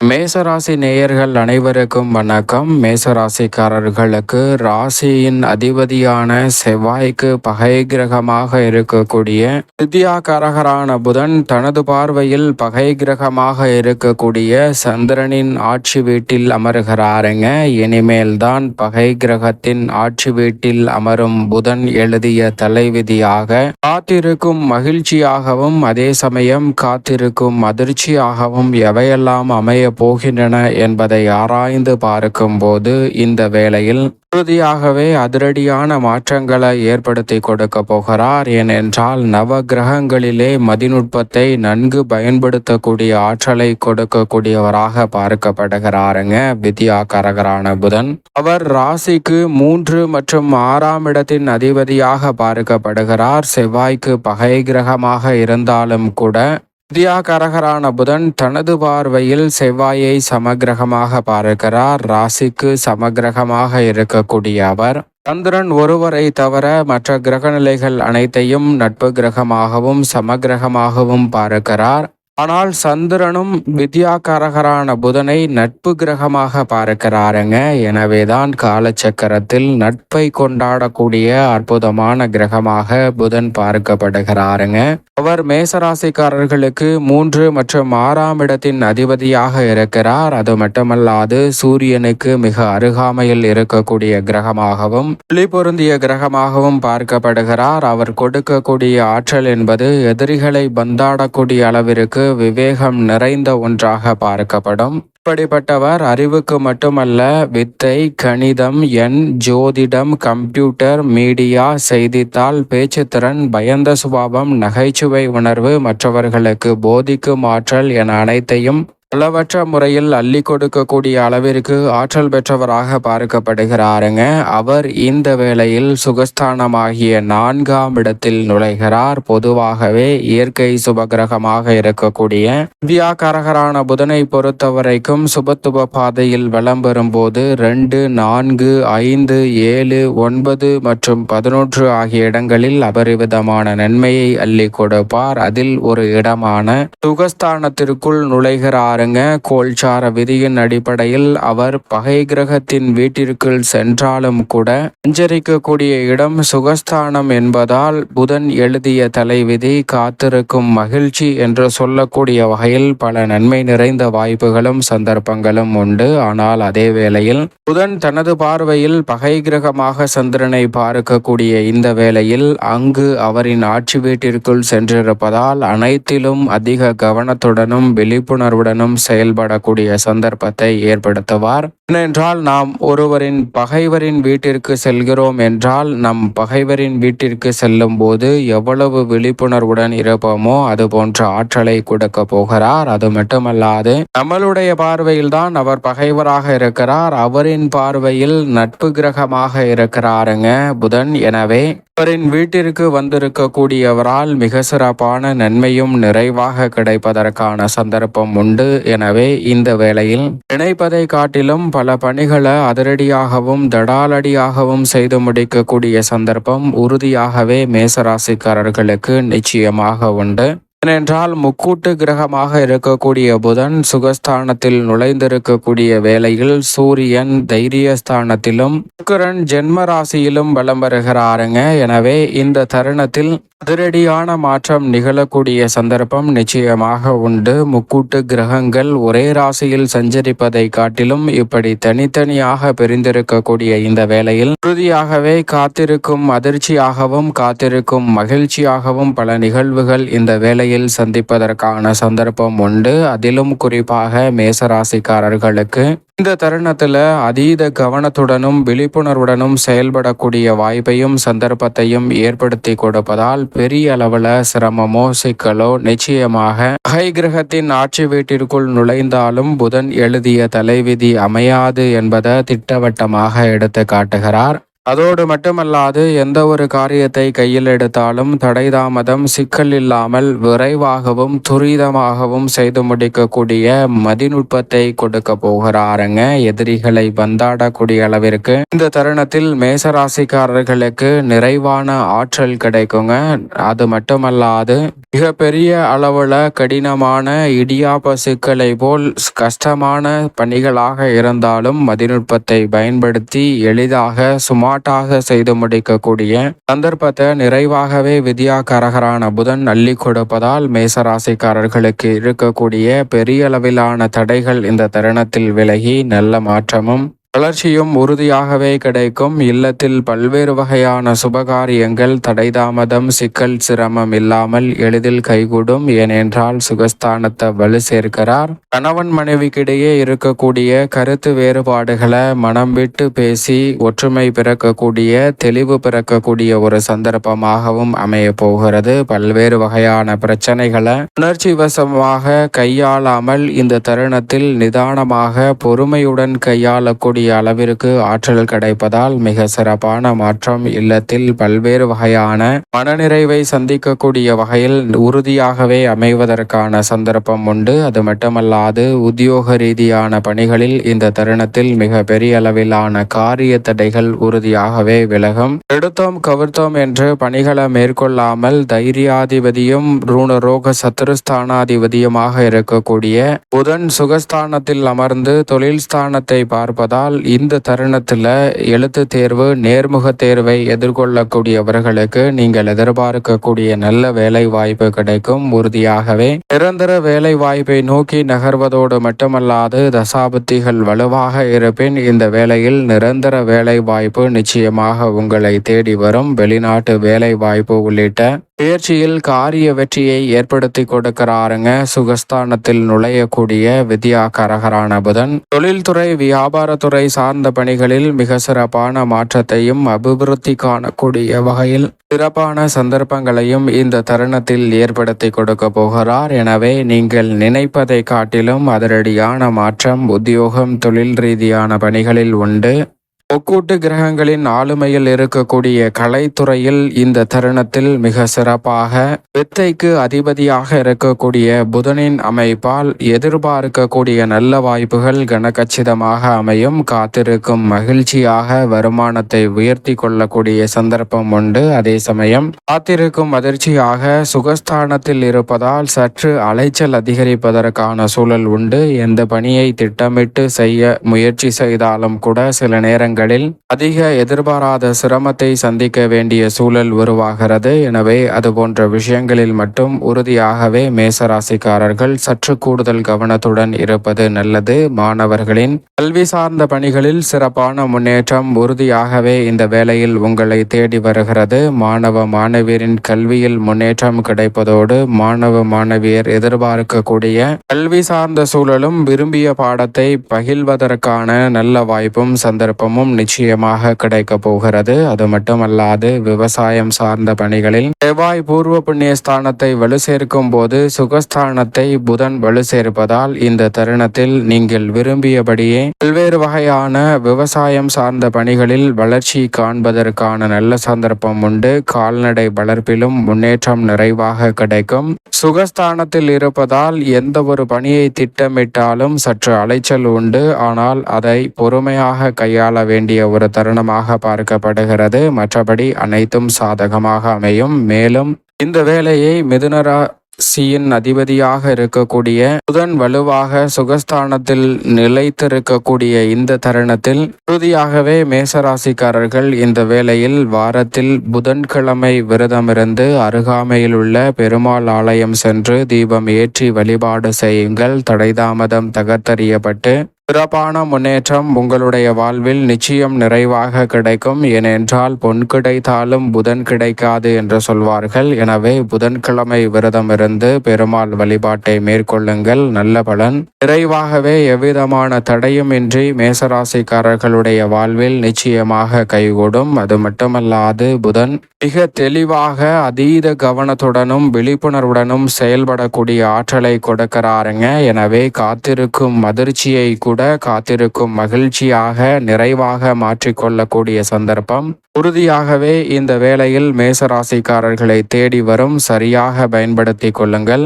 மேசராசி நேயர்கள் அனைவருக்கும் வணக்கம். மேசராசிக்காரர்களுக்கு ராசியின் அதிபதியான செவ்வாய்க்கு பகை கிரகமாக இருக்கக்கூடிய வித்யாகாரகரான புதன் தனது பார்வையில் பகை கிரகமாக இருக்கக்கூடிய சந்திரனின் ஆட்சி வீட்டில் அமருகிறாருங்க. இனிமேல் தான் பகை கிரகத்தின் ஆட்சி வீட்டில் அமரும் புதன் எழுதிய தலைவிதியாக காத்திருக்கும் மகிழ்ச்சியாகவும் அதே சமயம் காத்திருக்கும் அதிர்ச்சியாகவும் எவையெல்லாம் அமைய போகின்றன என்பதை ஆராய்ந்து பார்க்கும்போது இந்த வேளையில் உறுதியாகவே அதிரடியான மாற்றங்களை ஏற்படுத்தி கொடுக்க போகிறார். ஏனென்றால் நவ கிரகங்களிலே மதிநுட்பத்தை நன்கு பயன்படுத்தக்கூடிய ஆற்றலை கொடுக்கக்கூடியவராக பார்க்கப்படுகிறாருங்க. வித்யா கரகரான புதன். அவர் ராசிக்கு மூன்று மற்றும் ஆறாம் இடத்தின் அதிபதியாக பார்க்கப்படுகிறார். செவ்வாய்க்கு பகை கிரகமாக இருந்தாலும் கூட வித்யாகரகரான புதன் தனது பார்வையில் செவ்வாயை சமகிரகமாக பார்க்கிறார். ராசிக்கு சமகிரகமாக இருக்கக்கூடிய அவர் சந்திரன் ஒருவரை தவிர மற்ற கிரகநிலைகள் அனைத்தையும் நட்பு கிரகமாகவும் சமகிரகமாகவும் பார்க்கிறார். ஆனால் சந்திரனும் வித்யாகாரகரான புதனை நட்பு கிரகமாக பார்க்கிறாருங்க. எனவேதான் காலச்சக்கரத்தில் நட்பை கொண்டாடக்கூடிய அற்புதமான கிரகமாக புதன் பார்க்கப்படுகிறாருங்க. அவர் மேசராசிக்காரர்களுக்கு மூன்று மற்றும் ஆறாம் இடத்தின் அதிபதியாக இருக்கிறார். அது மட்டுமல்லாது சூரியனுக்கு மிக அருகாமையில் இருக்கக்கூடிய கிரகமாகவும் பொருந்திய கிரகமாகவும் பார்க்கப்படுகிறார். அவர் கொடுக்கக்கூடிய ஆற்றல் என்பது எதிரிகளை பந்தாடக்கூடிய அளவிற்கு விவேகம் நிறைந்த ஒன்றாக பார்க்கப்படும். இப்படிப்பட்டவர் அறிவுக்கு மட்டுமல்ல வித்தை கணிதம் எண் ஜோதிடம் கம்ப்யூட்டர் மீடியா செய்தித்தாள் பேச்சுத்திறன் பயந்த சுபாவம் நகைச்சுவை உணர்வு மற்றவர்களுக்கு போதிக்கும் ஆற்றல் என அனைத்தையும் அளவற்ற முறையில் அள்ளி கொடுக்கக்கூடிய அளவிற்கு ஆற்றல் பெற்றவராக பார்க்கப்படுகிறாருங்க. அவர் இந்த வேளையில் சுகஸ்தானமாகிய நான்காம் இடத்தில் நுழைகிறார். பொதுவாகவே இயற்கை சுபகிரகமாக இருக்கக்கூடிய வியாகரகரான புதனை பொறுத்தவரைக்கும் சுபத்துப பாதையில் வலம் பெறும்போது ரெண்டு நான்கு ஐந்து ஏழு ஒன்பது மற்றும் பதினொன்று ஆகிய இடங்களில் அபரிவிதமான நன்மையை அள்ளி கொடுப்பார். அதில் ஒரு இடமான சுகஸ்தானத்திற்குள் நுழைகிறார். பாருங்க. கோல்சார விதியின் அடிப்படையில் அவர் பகை கிரகத்தின் வீட்டிற்குள் சென்றாலும் கூட சஞ்சரிக்கக்கூடிய இடம் சுகஸ்தானம் என்பதால் புதன் எழுதிய தலைவிதி காத்திருக்கும் மகிழ்ச்சி என்று சொல்லக்கூடிய வகையில் பல நன்மை நிறைந்த வாய்ப்புகளும் சந்தர்ப்பங்களும் உண்டு. ஆனால் அதே வேளையில் புதன் தனது பார்வையில் பகை கிரகமாக சந்திரனை பார்க்கக்கூடிய இந்த வேளையில் அங்கு அவரின் ஆட்சி வீட்டிற்குள் சென்றிருப்பதால் அனைத்திலும் அதிக கவனத்துடனும் விழிப்புணர்வுடனும் மூலம் செயல்படக்கூடிய சந்தர்ப்பத்தை ஏற்படுத்துவார். ஏனென்றால் நாம் ஒருவரின் பகைவரின் வீட்டிற்கு செல்கிறோம் என்றால் நம் பகைவரின் வீட்டிற்கு செல்லும் போது எவ்வளவு விழிப்புணர்வுடன் இருப்போமோ அது போன்ற ஆற்றலை கொடுக்க போகிறார். அது மட்டுமல்லாது நம்மளுடைய பார்வையில் தான் அவர் பகைவராக இருக்கிறார். அவரின் பார்வையில் நட்பு கிரகமாக இருக்கிறாருங்க புதன். எனவே அவரின் வீட்டிற்கு வந்திருக்கக்கூடியவரால் மிக சிறப்பான நன்மையும் நிறைவாக கிடைப்பதற்கான சந்தர்ப்பம் உண்டு. எனவே இந்த வேளையில் நினைப்பதை காட்டிலும் பல பணிகளை அதிரடியாகவும் தடாலடியாகவும் செய்து முடிக்கக்கூடிய சந்தர்ப்பம் உறுதியாகவே மேசராசிக்காரர்களுக்கு நிச்சயமாக உண்டு. ஏனென்றால் முக்கூட்டு கிரகமாக இருக்கக்கூடிய புதன் சுகஸ்தானத்தில் நுழைந்திருக்கக்கூடிய வேளையில் சூரியன் தைரியஸ்தானத்திலும் சுக்கரன் ஜென்ம ராசியிலும் பலம் வருகிறாருங்க. எனவே இந்த தருணத்தில் அதிரடியான மாற்றம் நிகழக்கூடிய சந்தர்ப்பம் நிச்சயமாக உண்டு. முக்கூட்டு கிரகங்கள் ஒரே ராசியில் சஞ்சரிப்பதை காட்டிலும் இப்படி தனித்தனியாக பிரிந்திருக்கக்கூடிய இந்த வேளையில் உறுதியாகவே காத்திருக்கும் அதிர்ச்சியாகவும் காத்திருக்கும் மகிழ்ச்சியாகவும் பல நிகழ்வுகள் இந்த வேளையில் சந்திப்பதற்கான சந்தர்ப்பம் உண்டு. அதிலும் குறிப்பாக மேசராசிக்காரர்களுக்கு இந்த தருணத்தில் அதீத கவனத்துடனும் விழிப்புணர்வுடனும் செயல்படக்கூடிய வாய்ப்பையும் சந்தர்ப்பத்தையும் ஏற்படுத்தி கொடுப்பதால் பெரிய அளவில் சிரமமோ சிக்கலோ நிச்சயமாக ஹை கிரகத்தின் ஆட்சி வீட்டிற்குள் நுழைந்தாலும் புதன் எழுதிய தலைவிதி அமையாது என்பதை திட்டவட்டமாக எடுத்து காட்டுகிறார் அதோடு மட்டுமல்லாது எந்த ஒரு காரியத்தை கையில் எடுத்தாலும் தடைதாமதம் சிக்கல் இல்லாமல் விரைவாகவும் துரிதமாகவும் செய்து முடிக்கக்கூடிய மதிநுட்பத்தை கொடுக்க போகிறாருங்க. எதிரிகளை வந்தாடக்கூடிய அளவிற்கு. இந்த தருணத்தில் மேசராசிக்காரர்களுக்கு நிறைவான ஆற்றல் கிடைக்குங்க. அது மட்டுமல்லாது மிகப்பெரிய அளவுல கடினமான இடியாப்ப சிக்கலை போல் கஷ்டமான பணிகளாக இருந்தாலும் மதிநுட்பத்தை பயன்படுத்தி எளிதாக சுமார் பாட்டாக செய்து முடிக்கக்கூடிய சந்தர்ப்பத்தை நிறைவாகவே வித்யாகரகரான புதன் அள்ளி கொடுப்பதால் மேசராசிக்காரர்களுக்கு இருக்கக்கூடிய பெரிய அளவிலான தடைகள் இந்த தருணத்தில் விலகி நல்ல மாற்றமும் வளர்ச்சியும் உறுதியாகவே கிடைக்கும். இல்லத்தில் பல்வேறு வகையான சுபகாரியங்கள் தடைதாமதம் சிக்கல் சிரமம் இல்லாமல் எளிதில் கைகூடும். ஏனென்றால் சுகஸ்தானத்தை வலு சேர்க்கிறார். கணவன் மனைவிக்கிடையே இருக்கக்கூடிய கருத்து வேறுபாடுகளை மனம் விட்டு பேசி ஒற்றுமை பிறக்கக்கூடிய தெளிவு பிறக்கக்கூடிய ஒரு சந்தர்ப்பமாகவும் அமைய போகிறது. பல்வேறு வகையான பிரச்சனைகளை உணர்ச்சி வசமாக கையாளாமல் இந்த தருணத்தில் நிதானமாக பொறுமையுடன் கையாளக்கூடிய கூடிய அளவிற்கு ஆற்றல் கிடைப்பதால் மிக சிறப்பான மாற்றம் இல்லத்தில் பல்வேறு வகையான மனநிறைவை சந்திக்கக்கூடிய வகையில் உறுதியாகவே அமைவதற்கான சந்தர்ப்பம் உண்டு. அது மட்டுமல்லாது உத்தியோக ரீதியான பணிகளில் இந்த தருணத்தில் மிக பெரிய அளவிலான காரிய தடைகள் உறுதியாகவே விலகும். எடுத்தோம் கவிர்த்தோம் என்று பணிகளை மேற்கொள்ளாமல் தைரியாதிபதியும் ரூணரோக சத்துருஸ்தானாதிபதியுமாக இருக்கக்கூடிய புதன் சுகஸ்தானத்தில் அமர்ந்து தொழில் ஸ்தானத்தை பார்ப்பதால் ஆனால் இந்த தருணத்தில் எழுத்து தேர்வு நேர்முக தேர்வை எதிர்கொள்ளக்கூடியவர்களுக்கு நீங்கள் எதிர்பார்க்கக்கூடிய நல்ல வேலை வாய்ப்பு கிடைக்கும் உறுதியாகவே. நிரந்தர வேலை வாய்ப்பை நோக்கி நகர்வதோடு மட்டுமல்லாது தசாபுத்திகள் வலுவாக இருப்பின் இந்த வேலையில் நிரந்தர வேலை வாய்ப்பு நிச்சயமாக உங்களை தேடி வரும். வெளிநாட்டு வேலை வாய்ப்பு உள்ளிட்ட முயற்சியில் காரிய வெற்றியை ஏற்படுத்தி கொடுக்கிறாருங்க. சுகஸ்தானத்தில் நுழையக்கூடிய வித்யா கரகரான புதன். தொழில்துறை வியாபாரத்துறை சார்ந்த பணிகளில் மிக சிறப்பான மாற்றத்தையும் அபிவிருத்தி காணக்கூடிய வகையில் சிறப்பான சந்தர்ப்பங்களையும் இந்த தருணத்தில் ஏற்படுத்தி கொடுக்க போகிறார். எனவே நீங்கள் நினைப்பதை காட்டிலும் அதிரடியான மாற்றம் உத்தியோகம் தொழில் ரீதியான பணிகளில் உண்டு. ஒக்கூட்டு கிரகங்களின் ஆளுமையில் இருக்கக்கூடிய கலைத்துறையில் இந்த தருணத்தில் மிக சிறப்பாக வித்தைக்கு அதிபதியாக இருக்கக்கூடிய புதனின் அமைப்பால் எதிர்பார்க்கக்கூடிய நல்ல வாய்ப்புகள் கனகச்சிதமாக அமையும். காத்திருக்கும் மகிழ்ச்சியாக வருமானத்தை உயர்த்தி கொள்ளக்கூடிய சந்தர்ப்பம் உண்டு. அதே சமயம் காத்திருக்கும் அதிர்ச்சியாக சுகஸ்தானத்தில் இருப்பதால் சற்று அலைச்சல் அதிகரிப்பதற்கான சூழல் உண்டு. எந்த பணியை திட்டமிட்டு செய்ய முயற்சி செய்தாலும் கூட சில நேரங்கள் நேரங்களில் அதிக எதிர்பாராத சிரமத்தை சந்திக்க வேண்டிய சூழல் உருவாகிறது. எனவே அது போன்ற விஷயங்களில் மட்டும் உறுதியாகவே மேசராசிக்காரர்கள் சற்று கூடுதல் கவனத்துடன் இருப்பது நல்லது. மாணவர்களின் கல்வி சார்ந்த பணிகளில் சிறப்பான முன்னேற்றம் உறுதியாகவே இந்த வேளையில் உங்களை தேடி வருகிறது. மாணவ மாணவியரின் கல்வியில் முன்னேற்றம் கிடைப்பதோடு மாணவ மாணவியர் எதிர்பார்க்கக்கூடிய கல்வி சார்ந்த சூழலும் விரும்பிய பாடத்தை பகில்வதற்கான நல்ல வாய்ப்பும் சந்தர்ப்பமும் லாபம் நிச்சயமாக கிடைக்க போகிறது. அது மட்டுமல்லாது விவசாயம் சார்ந்த பணிகளில் செவ்வாய் பூர்வ புண்ணிய ஸ்தானத்தை வலு சேர்க்கும் போது சுகஸ்தானத்தை புதன் வலு சேர்ப்பதால் இந்த தருணத்தில் நீங்கள் விரும்பியபடியே பல்வேறு வகையான விவசாயம் சார்ந்த பணிகளில் வளர்ச்சி காண்பதற்கான நல்ல சந்தர்ப்பம் உண்டு. கால்நடை வளர்ப்பிலும் முன்னேற்றம் நிறைவாக கிடைக்கும். சுகஸ்தானத்தில் இருப்பதால் எந்த ஒரு பணியை திட்டமிட்டாலும் சற்று அலைச்சல் உண்டு. ஆனால் அதை பொறுமையாக கையாள வேண்டும் வேண்டிய ஒரு தருணமாக பார்க்கப்படுகிறது. மற்றபடி அனைத்தும் சாதகமாக அமையும். மேலும் இந்த வேலையை மிதுனரா சியின் அதிபதியாக இருக்கக்கூடிய புதன் வலுவாக சுகஸ்தானத்தில் நிலைத்திருக்கக்கூடிய இந்த தருணத்தில் உறுதியாகவே மேசராசிக்காரர்கள் இந்த வேளையில் வாரத்தில் புதன்கிழமை விரதமிருந்து அருகாமையில் உள்ள பெருமாள் ஆலயம் சென்று தீபம் ஏற்றி வழிபாடு செய்யுங்கள். தடைதாமதம் தகர்த்தறியப்பட்டு சிறப்பான முன்னேற்றம் உங்களுடைய வாழ்வில் நிச்சயம் நிறைவாக கிடைக்கும். ஏனென்றால் பொன் கிடைத்தாலும் புதன் கிடைக்காது என்று சொல்வார்கள். எனவே புதன்கிழமை விரதம் இருந்து பெருமாள் வழிபாட்டை மேற்கொள்ளுங்கள். நல்ல பலன். நிறைவாகவே எவ்விதமான தடையும் இன்றி மேசராசிக்காரர்களுடைய வாழ்வில் நிச்சயமாக கைகூடும். அது மட்டுமல்லாது புதன் மிக தெளிவாக அதீத கவனத்துடனும் விழிப்புணர்வுடனும் செயல்படக்கூடிய ஆற்றலை கொடுக்கிறாருங்க. எனவே காத்திருக்கும் அதிர்ச்சியை கூட கூட காத்திருக்கும் மகிழ்ச்சியாக நிறைவாக மாற்றிக்கொள்ளக்கூடிய சந்தர்ப்பம். உறுதியாகவே இந்த வேளையில் மேசராசிக்காரர்களை தேடி வரும் சரியாக பயன்படுத்தி கொள்ளுங்கள்.